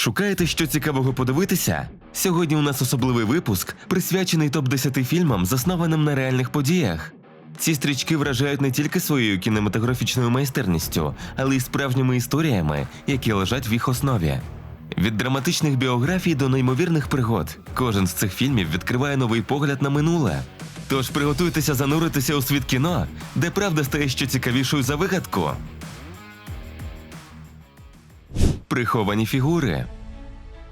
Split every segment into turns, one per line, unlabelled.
Шукаєте що цікавого подивитися? Сьогодні у нас особливий випуск, присвячений топ-10 фільмам, заснованим на реальних подіях. Ці стрічки вражають не тільки своєю кінематографічною майстерністю, але й справжніми історіями, які лежать в їх основі. Від драматичних біографій до неймовірних пригод. Кожен з цих фільмів відкриває новий погляд на минуле. Тож приготуйтеся зануритися у світ кіно, де правда стає ще цікавішою за вигадку. Приховані фігури.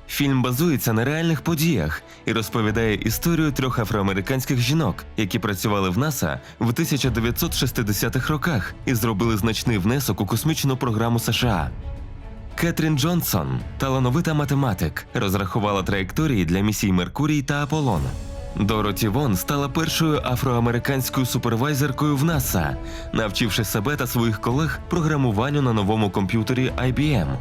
Фільм базується на реальних подіях і розповідає історію трьох афроамериканських жінок, які працювали в НАСА в 1960-х роках і зробили значний внесок у космічну програму США. Кетрін Джонсон, талановита математик, розрахувала траєкторії для місій Меркурій та Аполлон. Дороті Вон стала першою афроамериканською супервайзеркою в НАСА, навчивши себе та своїх колег програмуванню на новому комп'ютері IBM.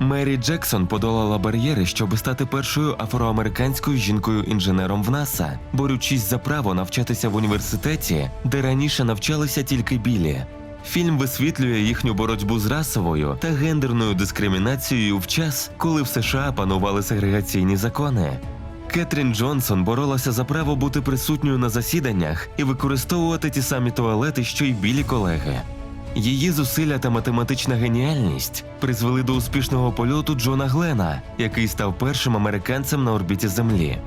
Мері Джексон подолала бар'єри, щоб стати першою афроамериканською жінкою-інженером в НАСА, борючись за право навчатися в університеті, де раніше навчалися тільки білі. Фільм висвітлює їхню боротьбу з расовою та гендерною дискримінацією в час, коли в США панували сегрегаційні закони. Кетрін Джонсон боролася за право бути присутньою на засіданнях і використовувати ті самі туалети, що й білі колеги. Її зусилля та математична геніальність призвели до успішного польоту Джона Глена, який став першим американцем на орбіті Землі.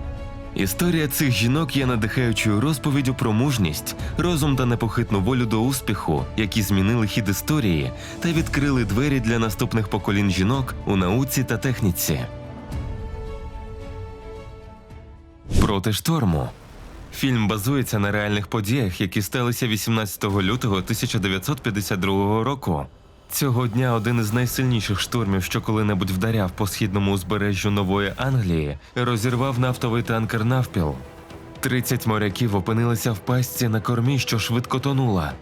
Історія цих жінок є надихаючою розповіддю про мужність, розум та непохитну волю до успіху, які змінили хід історії та відкрили двері для наступних поколінь жінок у науці та техніці. Проти шторму. Фільм базується на реальних подіях, які сталися 18 лютого 1952 року. Цього дня один із найсильніших штормів, що коли-небудь вдаряв по східному узбережжю Нової Англії, розірвав нафтовий танкер навпіл. 30 моряків опинилися в пастці на кормі, що швидко тонула.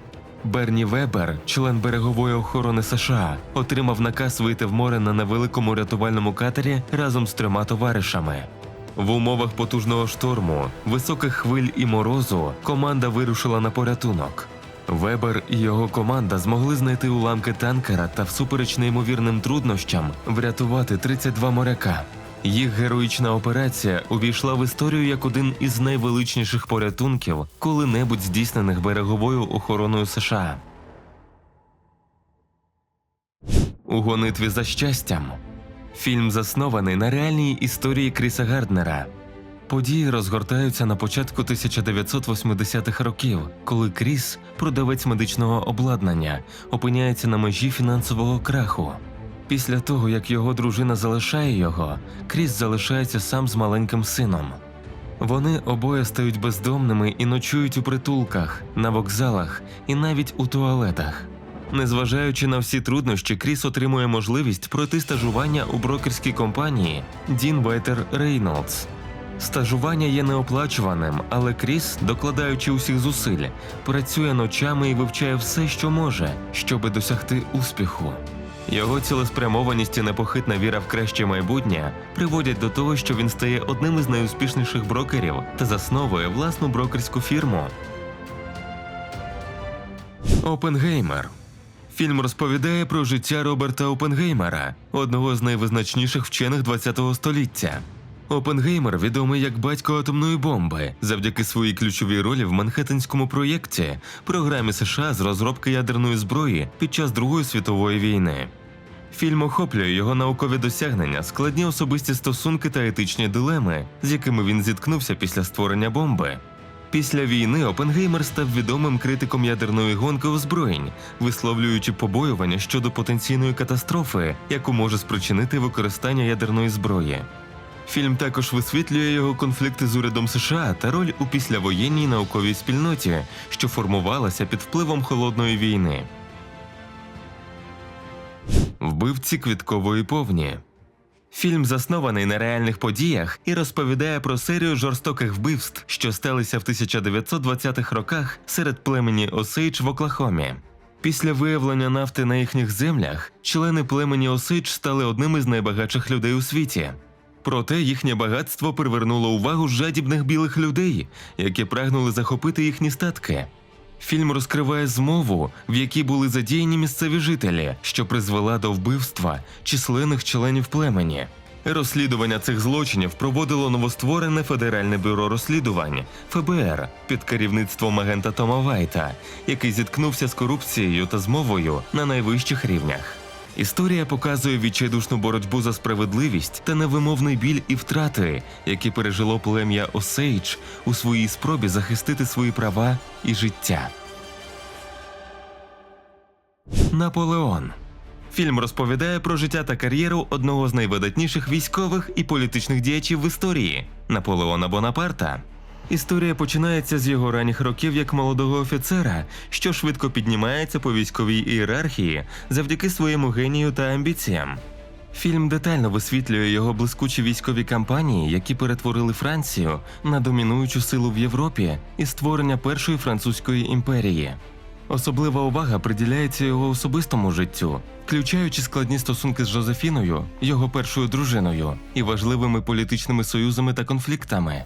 Берні Вебер, член берегової охорони США, отримав наказ вийти в море на невеликому рятувальному катері разом з трьома товаришами. В умовах потужного шторму, високих хвиль і морозу команда вирушила на порятунок. Вебер і його команда змогли знайти уламки танкера та всупереч неймовірним труднощам врятувати 32 моряка. Їх героїчна операція увійшла в історію як один із найвеличніших порятунків, коли-небудь здійснених береговою охороною США. У гонитві за щастям. Фільм заснований на реальній історії Кріса Гарднера. Події розгортаються на початку 1980-х років, коли Кріс, продавець медичного обладнання, опиняється на межі фінансового краху. Після того, як його дружина залишає його, Кріс залишається сам з маленьким сином. Вони обоє стають бездомними і ночують у притулках, на вокзалах і навіть у туалетах. Незважаючи на всі труднощі, Кріс отримує можливість пройти стажування у брокерській компанії Дін Вайтер Рейнолдс. Стажування є неоплачуваним, але Кріс, докладаючи усіх зусиль, працює ночами і вивчає все, що може, щоби досягти успіху. Його цілеспрямованість і непохитна віра в краще майбутнє приводять до того, що він стає одним із найуспішніших брокерів та засновує власну брокерську фірму. Опенгеймер Фільм розповідає про життя Роберта Опенгеймера, одного з найвизначніших вчених ХХ століття. Опенгеймер відомий як батько атомної бомби завдяки своїй ключовій ролі в Манхеттенському проєкті, програмі США з розробки ядерної зброї під час Другої світової війни. Фільм охоплює його наукові досягнення, складні особисті стосунки та етичні дилеми, з якими він зіткнувся після створення бомби. Після війни Опенгеймер став відомим критиком ядерної гонки озброєнь, висловлюючи побоювання щодо потенційної катастрофи, яку може спричинити використання ядерної зброї. Фільм також висвітлює його конфлікти з урядом США та роль у післявоєнній науковій спільноті, що формувалася під впливом холодної війни. Вбивці квіткової повні. Фільм заснований на реальних подіях і розповідає про серію жорстоких вбивств, що сталися в 1920-х роках серед племені Осейдж в Оклахомі. Після виявлення нафти на їхніх землях члени племені Осейдж стали одним із найбагатших людей у світі. Проте їхнє багатство привернуло увагу жадібних білих людей, які прагнули захопити їхні статки. Фільм розкриває змову, в якій були задіяні місцеві жителі, що призвела до вбивства численних членів племені. Розслідування цих злочинів проводило новостворене Федеральне бюро розслідувань ФБР під керівництвом агента Тома Вайта, який зіткнувся з корупцією та змовою на найвищих рівнях. Історія показує відчайдушну боротьбу за справедливість та невимовний біль і втрати, які пережило плем'я Осейдж у своїй спробі захистити свої права і життя. Наполеон Фільм розповідає про життя та кар'єру одного з найвидатніших військових і політичних діячів в історії Наполеона Бонапарта. Історія починається з його ранніх років як молодого офіцера, що швидко піднімається по військовій ієрархії завдяки своєму генію та амбіціям. Фільм детально висвітлює його блискучі військові кампанії, які перетворили Францію на домінуючу силу в Європі і створення першої французької імперії. Особлива увага приділяється його особистому життю, включаючи складні стосунки з Жозефіною, його першою дружиною, і важливими політичними союзами та конфліктами.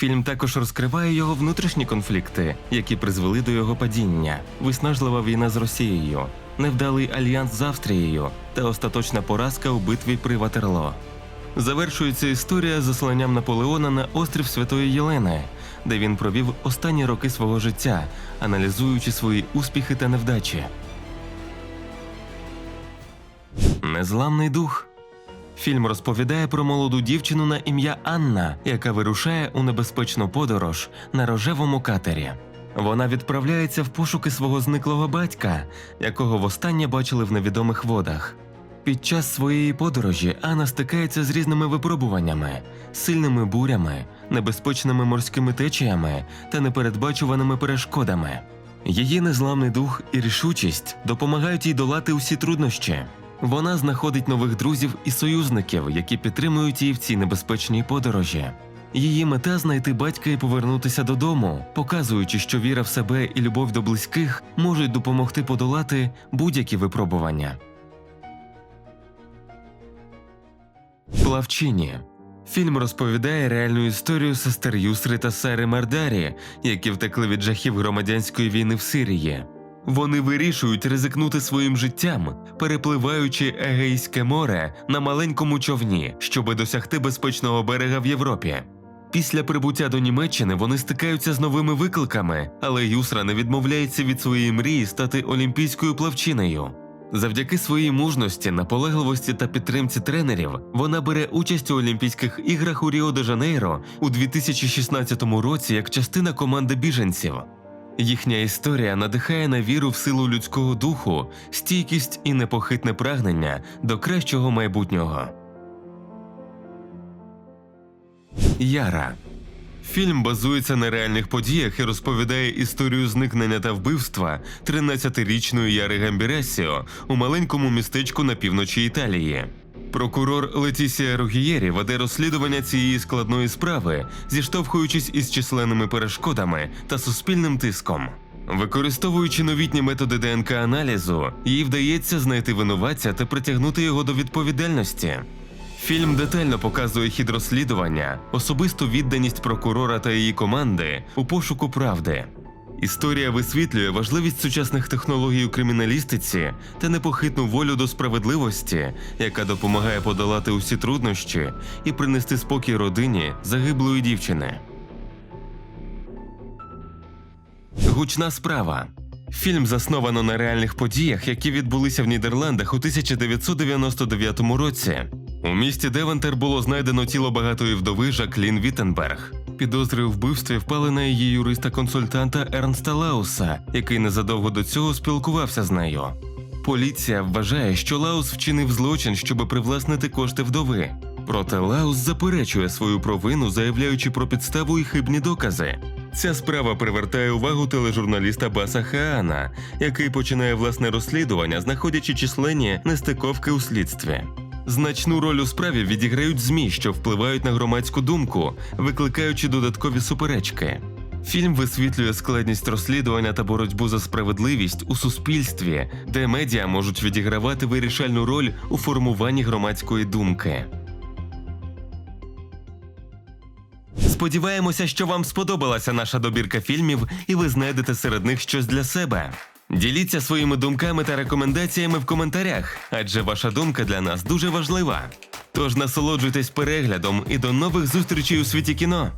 Фільм також розкриває його внутрішні конфлікти, які призвели до його падіння, виснажлива війна з Росією, невдалий альянс з Австрією та остаточна поразка у битві при Ватерло. Завершується історія засланням Наполеона на острів Святої Єлени, де він провів останні роки свого життя, аналізуючи свої успіхи та невдачі. Незламний дух. Фільм розповідає про молоду дівчину на ім'я Анна, яка вирушає у небезпечну подорож на рожевому катері. Вона відправляється в пошуки свого зниклого батька, якого востаннє бачили в невідомих водах. Під час своєї подорожі Анна стикається з різними випробуваннями, сильними бурями, небезпечними морськими течіями та непередбачуваними перешкодами. Її незламний дух і рішучість допомагають їй долати усі труднощі. Вона знаходить нових друзів і союзників, які підтримують її в цій небезпечній подорожі. Її мета знайти батька і повернутися додому, показуючи, що віра в себе і любов до близьких можуть допомогти подолати будь-які випробування. Плавчині. Фільм розповідає реальну історію сестер Юсри та Сари Мардарі, які втекли від жахів громадянської війни в Сирії. Вони вирішують ризикнути своїм життям, перепливаючи Егейське море на маленькому човні, щоби досягти безпечного берега в Європі. Після прибуття до Німеччини вони стикаються з новими викликами, але Юсра не відмовляється від своєї мрії стати олімпійською плавчиною. Завдяки своїй мужності, наполегливості та підтримці тренерів вона бере участь у Олімпійських іграх у Ріо де Жанейро у 2016 році як частина команди біженців. Їхня історія надихає на віру в силу людського духу, стійкість і непохитне прагнення до кращого майбутнього. Яра Фільм базується на реальних подіях і розповідає історію зникнення та вбивства 13-річної Яри Гамбіресіо у маленькому містечку на півночі Італії. Прокурор Летісія Ругієрі веде розслідування цієї складної справи, зіштовхуючись із численними перешкодами та суспільним тиском. Використовуючи новітні методи ДНК-аналізу, їй вдається знайти винуватця та притягнути його до відповідальності. Фільм детально показує хід розслідування, особисту відданість прокурора та її команди у пошуку правди. Історія висвітлює важливість сучасних технологій у криміналістиці та непохитну волю до справедливості, яка допомагає подолати усі труднощі і принести спокій родині загиблої дівчини. Гучна справа. Фільм засновано на реальних подіях, які відбулися в Нідерландах у 1999 році. У місті Девентер було знайдено тіло багатої вдови Жаклін Віттенберг. Підозри у вбивстві впали на її юриста-консультанта Ернста Лауса, який незадовго до цього спілкувався з нею. Поліція вважає, що Лаус вчинив злочин, щоб привласнити кошти вдови. Проте Лаус заперечує свою провину, заявляючи про підставу і хибні докази. Ця справа привертає увагу тележурналіста Баса Хаана, який починає власне розслідування, знаходячи численні нестиковки у слідстві. Значну роль у справі відіграють ЗМІ, що впливають на громадську думку, викликаючи додаткові суперечки. Фільм висвітлює складність розслідування та боротьбу за справедливість у суспільстві, де медіа можуть відігравати вирішальну роль у формуванні громадської думки. Сподіваємося, що вам сподобалася наша добірка фільмів, і ви знайдете серед них щось для себе. Діліться своїми думками та рекомендаціями в коментарях, адже ваша думка для нас дуже важлива. Тож насолоджуйтесь переглядом і до нових зустрічей у світі кіно.